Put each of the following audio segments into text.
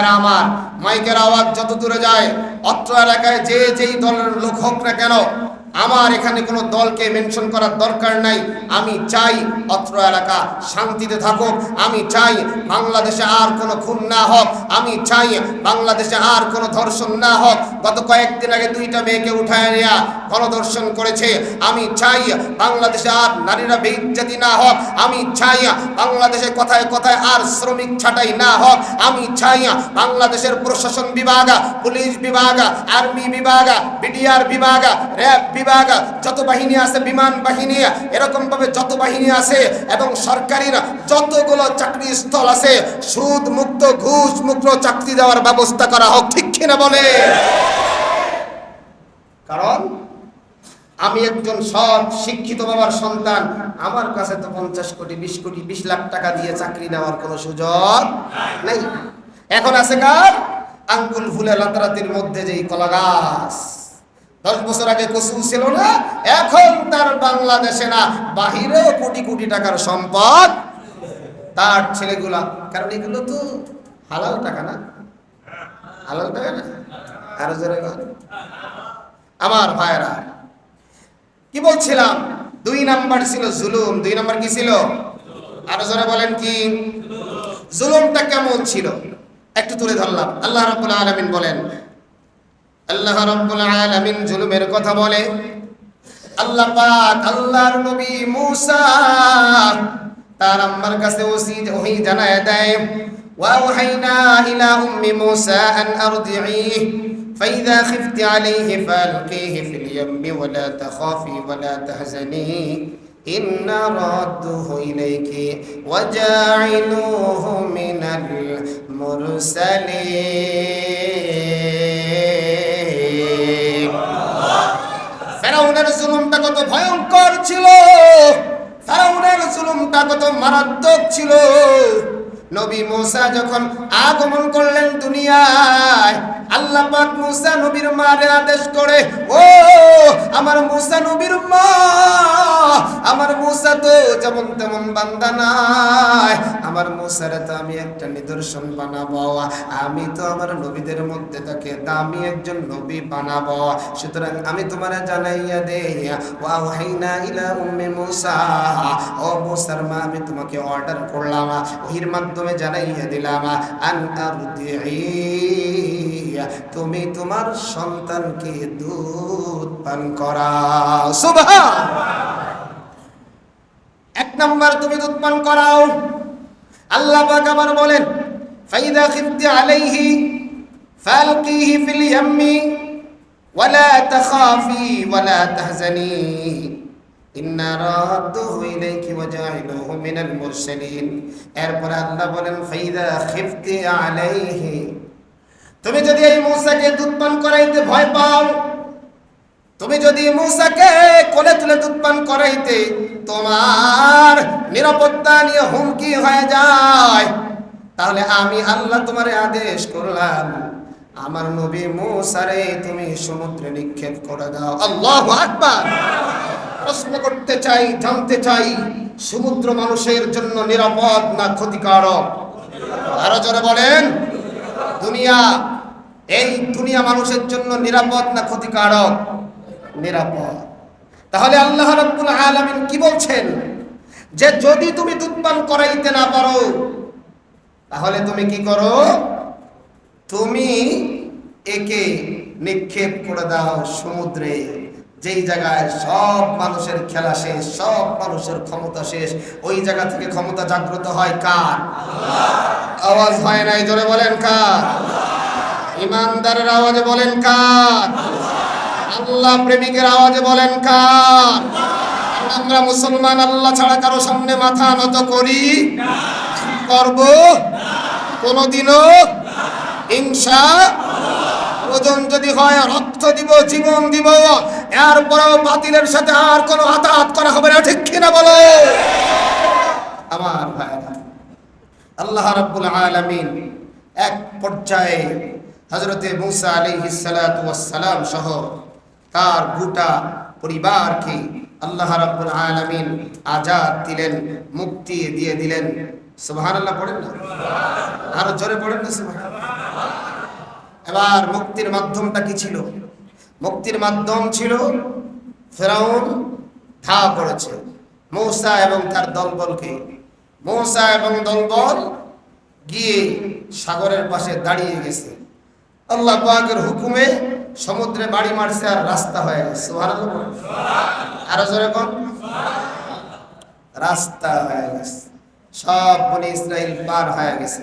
ভাইরা আমার, মাইকের আওয়াজ যত দূরে যায়, অত্র এলাকায় যে যেই দলের লোক হোক না কেন আমার এখানে কোনো দলকে মেনশন করার দরকার নাই। আমি চাই অত্র এলাকা শান্তিতে থাকুক। আমি চাই বাংলাদেশে আর কোনো খুন না হোক। আমি চাই বাংলাদেশে আর কোনো ধর্ষণ না হোক। গত কয়েকদিন আগে দুইটা মেয়েকে উঠায় নেয়া গণধর্ষণ করেছে। আমি চাই বাংলাদেশে আর নারীরা বেইজ্জতি না হোক। আমি চাই বাংলাদেশে কথায় কথায় আর শ্রমিক ছাঁটাই না হোক। আমি চাই বাংলাদেশের প্রশাসন বিভাগ, পুলিশ বিভাগ, আর্মি বিভাগ, বিডিআর বিভাগ, র্যাব বিভাগ, যত বাহিনী আছে, বিমান বাহিনী এরকম ভাবে যত বাহিনী আছে এবং সরকারির যতগুলো চাকরি স্থল আছে সুদ মুক্ত ঘুষ মুক্ত চাকরি দেওয়ার ব্যবস্থা করা হোক, ঠিক কিনা বলে? কারণ আমি একজন সৎ, শিক্ষিত বাবার সন্তান, আমার কাছে তো পঞ্চাশ কোটি, বিশ কোটি, বিশ লাখ টাকা দিয়ে চাকরি নেওয়ার কোনো সুযোগ নেই। এখন আছে কার? আঙ্গুল ফুলে রাতারাতির মধ্যে যেই কলা গাছ। দশ বছর আগে কসু ছিল না, এখন তার বাংলাদেশে না, বাহিরেও কোটি কোটি টাকার সম্পদ তার ছেলেগুলা। কারণ এগুলো তো হালাল টাকা না। হালাল টাকা না? আরও জোরে। আমার ভাইরা কি বলছিলাম? দুই নাম্বার ছিল জুলুম। দুই নাম্বার কি ছিল? আরও জোরে বলেন কি? জুলুমটা কেমন ছিল? একটু তুলে ধরলাম। আল্লাহ রাব্বুল আলামিন বলেন আল্লাহ রাব্বুল আলামিন জুলুমের কথা বলে আল্লাহ পাক আল্লাহর নবী মূসা তার আম্মার কাছে ওসি ওহি জানায় দেয় وأوحينا إلى أم موسى أن أرضعيه فإذا خفت عليه فألقيه في اليم ولا تخافي ولا تحزني إنا رادوه إليك وجاعلوه من المرسلين ফেরাউনের জুলুমটা কত ভয়ঙ্কর ছিল? ফেরাউনের জুলুমটা কত মারাত্মক ছিল? নবী মুসা যখন আগমন করলেন দুনিয়ায়, আল্লাহ পাক মুসা নবীর মারে আদেশ করে, ও, আমার মুসা নবীর মা, আমার মুসা তো যেমন তেমন বান্দা নাই, আমার মুসারে তো আমি একটা নিদর্শন বানাবো, আমি তো আমার নবীদের মধ্যে তাকে দামি একজন নবী বানাবো, সুতরাং আমি তোমার জানাইয়া দে ওয়াহাইনা ইলা উম্মি মুসা, ও মুসার মা, আমি তোমাকে অর্ডার করলাম, ওহির মাধ্যমে জানাইয়া দিলাম তুমি তোমার সন্তানকে দুধ পান সুবহান! এক নাম্বার, তুমি দুধ পান করাও। আল্লাহ পাক আবার বলেন, ফাইদা খিফতি আলাইহি ফালকিহি ফিল ইয়াম্মি ওয়ালা তাখাফি ওয়ালা তাহজানি। ইন্না রাদ্দুহু ইলাইকি ওয়া জাইলুহু মিনাল মুরসালিন। এরপর আল্লাহ বলেন, ফাইদা খিফতি আলাইহি। তুমি যদি এই মূসাকে দুধ পান করাইতে ভয় পাও, তুমি যদি মূসাকে কোলে তুলে দুধ পান করাইতে, তোমার নিরাপত্তা নিয়ে হুমকি হয়ে যায়। তাহলে আমি আল্লাহ তোমারে আদেশ করলাম, আমার নবী মূসারে তুমি সমুদ্রে নিক্ষেপ করে দাও। আল্লাহু আকবার। প্রশ্ন করতে চাই, জানতে চাই, সমুদ্র মানুষের জন্য নিরাপদ না ক্ষতিকারক? আরও জোরে বলেন। দুনিয়া, এই দুনিয়া মানুষের জন্য নিরাপদ না ক্ষতিকারক? নিরাপদ। তাহলে আল্লাহ রাব্বুল আলামিন কি বলছেন? যে যদি তুমি দুধপান করাইতে না পারো, তাহলে তুমি কি করো? তুমি একে নিক্ষেপ করে দাও সমুদ্রে। যেই জায়গায় সব মানুষের খেলা শেষ, সব মানুষের ক্ষমতা শেষ, ওই জায়গা থেকে ক্ষমতা জাগ্রত হয় কার? আওয়াজ হয় নাই, জোরে বলেন কার? ইমানদারের আওয়াজে বলেন কার? আল্লাহ প্রেমিকের আওয়াজে বলেন কার? আমরা মুসলমান, আল্লাহ ছাড়া কারও সামনে মাথা নত করি? করব? কোনোদিনও? হিংসা? ওজন যদি হয়, রক্ত দিব, জীবন দিব এরপরেও বাতিলের সাথে আর কোনো হাতাহাত করা হবে না, ঠিক কিনা বলো? আমার ভাইরা আল্লাহ রাব্বুল আলামিন এক পর্যায়ে হযরতে মুসা আলাইহিস সালাতু ওয়াস সহ তার গোটা পরিবারকে আল্লাহ রাব্বুল আলামিন আজাদ দিলেন, মুক্তি দিয়ে দিলেন। সুবহানাল্লাহ, পড়েন না? আরও জোরে পড়েন না সুবহান এবার মুক্তির মাধ্যমটা কি ছিল? মুক্তির মাধ্যম ছিল ফেরাউন ধা করেছে। মৌসা এবং তার দলবলকে। মৌসা এবং দলবল গিয়ে সাগরের পাশে দাঁড়িয়ে গেছে। আল্লাহ পাকের হুকুমে সমুদ্রে বাড়ি মারছে আর রাস্তা হয়ে গেছে। আরও জোরে রাস্তা হয়ে গেছে। সব বনে ইসরায়েল পার হয়ে গেছে।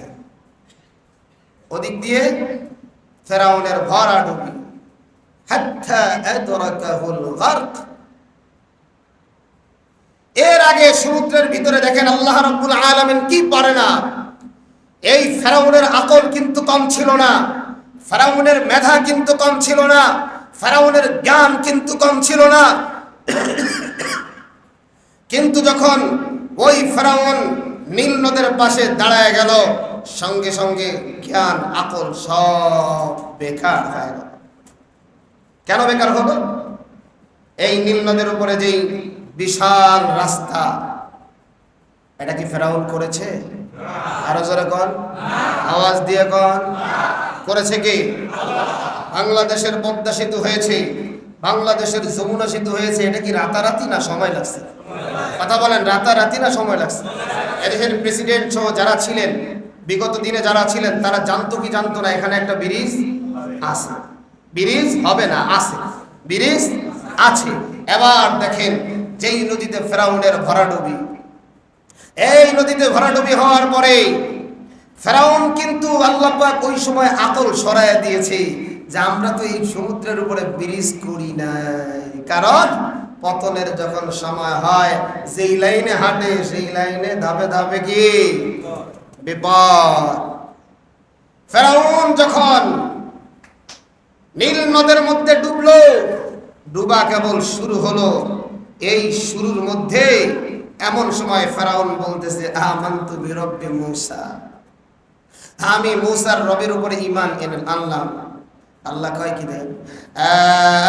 ওদিক দিয়ে ফেরাউনের ভরা ডুবি এর আগে সমুদ্রের ভিতরে দেখেন আল্লাহ রাব্বুল আলামিন কি পারে না। এই ফেরাউনের আকল কিন্তু কম ছিল না। ফেরাউনের মেধা কিন্তু কম ছিল না। ফেরাউনের জ্ঞান কিন্তু কম ছিল না। কিন্তু যখন ওই ফেরাউন নীল নদের পাশে দাঁড়ায় গেল, সঙ্গে সঙ্গে জ্ঞান, আকল সব বেকার হয়ে গেল। কেন বেকার হলো? এই নীল নদের উপরে যেই বিশাল রাস্তা, এটা কি ফেরাউন করেছে? আরও জোরে কন। আওয়াজ দিয়ে কন। করেছে কি? বাংলাদেশের পদ্মা সেতু হয়েছে, বাংলাদেশের যমুনা সেতু হয়েছে। এটা কি রাতারাতি না সময় লাগছে? কথা বলেন, রাতারাতি না সময় লাগছে? এদেশের প্রেসিডেন্ট সহ যারা ছিলেন, বিগত দিনে যারা ছিলেন, তারা জানতো কি জানতো না, এখানে একটা ব্রিজ আছে। ব্রিজ হবে না, আছে। ব্রিজ আছে। এবার দেখেন, যেই নদীতে ফেরাউনের ভরাডুবি, এই নদীতে ভরাডুবি হওয়ার পরে ফেরাউন কিন্তু আল্লাপাক ওই সময় আকল সরাইয়া দিয়েছে যে আমরা তো এই সমুদ্রের উপরে ব্রিজ করি নাই। কারণ পতনের যখন সময় হয়, যেই লাইনে হাঁটে, সেই লাইনে ধাপে ধাপে কি? বিপদ। ফেরাউন যখন নীল নদের মধ্যে ডুবলো ডুবা কেবল শুরু হলো এই শুরুর মধ্যে এমন সময় ফেরাউন বলতেছে আমান্তু বিরব্বি মূসা আমি মূসার রবের উপরে ঈমান এনে আনলাম আল্লাহ কয় কি দেন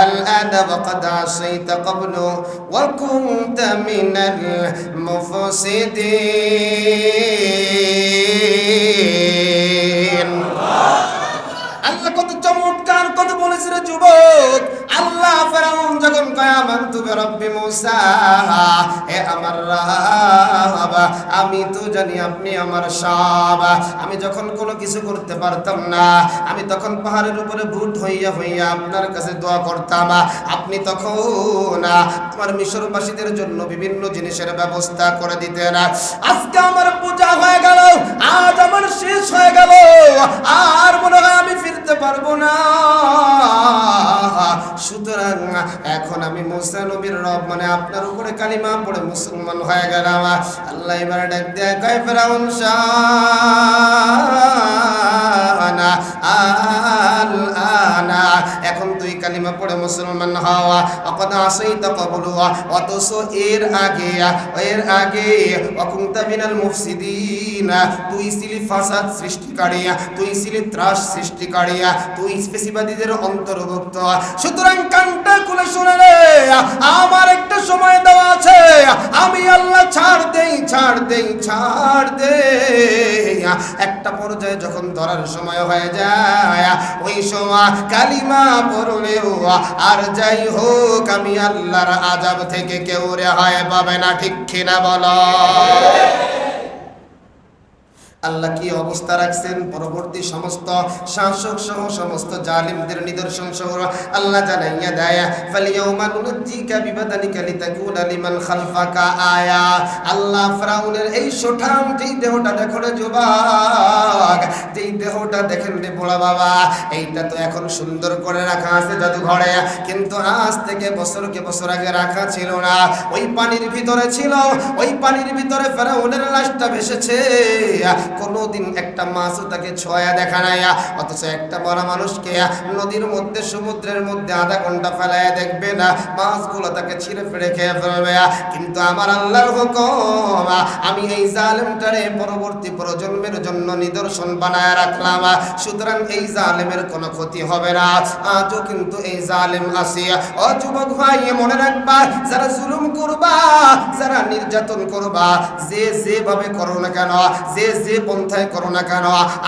الآن وقد عصيت قبل وكنت من المفسدين বলেছিল যুবক আল্লাহ ফেরাউন যখন কয়ামান তুমি রব্বি মুসা? হে আমার রাব, আমি তো জানি আপনি আমার সব। আমি যখন কোনো কিছু করতে পারতাম না, আমি তখন পাহাড়ের উপরে ভূত হইয়া হইয়া আপনার কাছে দোয়া করতাম। আপনি তখন আমার মিশরবাসীদের জন্য বিভিন্ন জিনিসের ব্যবস্থা করে দিতেন। আজকে আমার পূজা হয়ে গেল, আজ আমার শেষ হয়ে গেল। আর মনে হয় আমি ফিরতে পারব না। সুতরাং, এখন আমি মুসা নবীর রব মানে আপনার উপরে কালিমা পড়ে মুসলমান হয়ে গেলাম। আল্লাহ এবার ডাক দেয়, কয় ফেরাউন শানা কালিমা পড়ে মুসলমান হওয়া। অকদ আসই তো কবলু অথচ এর আগে এর আগে অকুন্তা মিনাল মুফসিদিন, তুই ছিলি ফাসাদ তুই ছিলি ত্রাস তুই স্পেসিবাদীদের অন্তর্ভুক্ত। সুতরাং কানটা খুলে শুনে রে আমার একটা সময় দেওয়া আছে। আমি আল্লাহ ছাড় দেই ছাড় দেই, ছাড় দে একটা পর্যায়ে যখন ধরার সময় হয়ে যায়, ওই সময় কালিমা পড়লেও আর যাই হোক, আমি আল্লাহর আজাব থেকে কেউ রেহাই পাবে না, ঠিক কিনা বলো? আল্লাহ কি অবস্থা রাখছেন? পরবর্তী সমস্ত শাসক সহ সমস্ত জালিমদের নিদর্শন সহ আল্লাহ জানাইয়া দেয় ফালিয়াউমা নুনজিকা বিবাদানিকা লিতাকুনা লিমান খালফাকা আয়া। আল্লাহ ফেরাউনের এই শোঠাম যেই দেহটা দেখো রে যুবক যেই দেহটা দেখেন রে বড় বাবা, এইটা তো এখন সুন্দর করে রাখা আছে জাদুঘরে। কিন্তু আজ থেকে বছরকে বছর আগে রাখা ছিল না। ওই পানির ভিতরে ছিল, ওই পানির ভিতরে ফেরাউনের লাশটা ভেসেছে। কোনোদিন একটা মাছও তাকে ছয়া দেখা নাই। অথচ একটা বড় মানুষকে নদীর মধ্যে, সমুদ্রের মধ্যে আধা ঘণ্টা ফেলায় দেখবে না, মাছগুলো তাকে ছিঁড়ে ফেড়ে খেয়ে ফেলবে। কিন্তু আমার আল্লাহর হুকুম, আমি এই জালেমটারে পরবর্তী প্রজন্মের জন্য নিদর্শন বানায় রাখলাম সুতরাং এই জালেমের কোনো ক্ষতি হবে না। আজও কিন্তু এই জালেম আছে। ও যুবক ভাই, মনে রাখবা, যারা জুলুম করবা, যারা নির্যাতন করবা, যে যেভাবে করো না কেন, যে যে পন্থায় করো না কেন,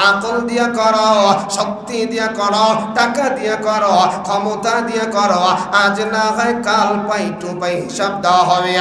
আকল দিয়া করো, শক্তি দিয়া করো, টাকা দিয়া করো, ক্ষমতা দিয়া করো, আজ না হয় কাল পাই টু পাই হিসাব দেওয়া হবে।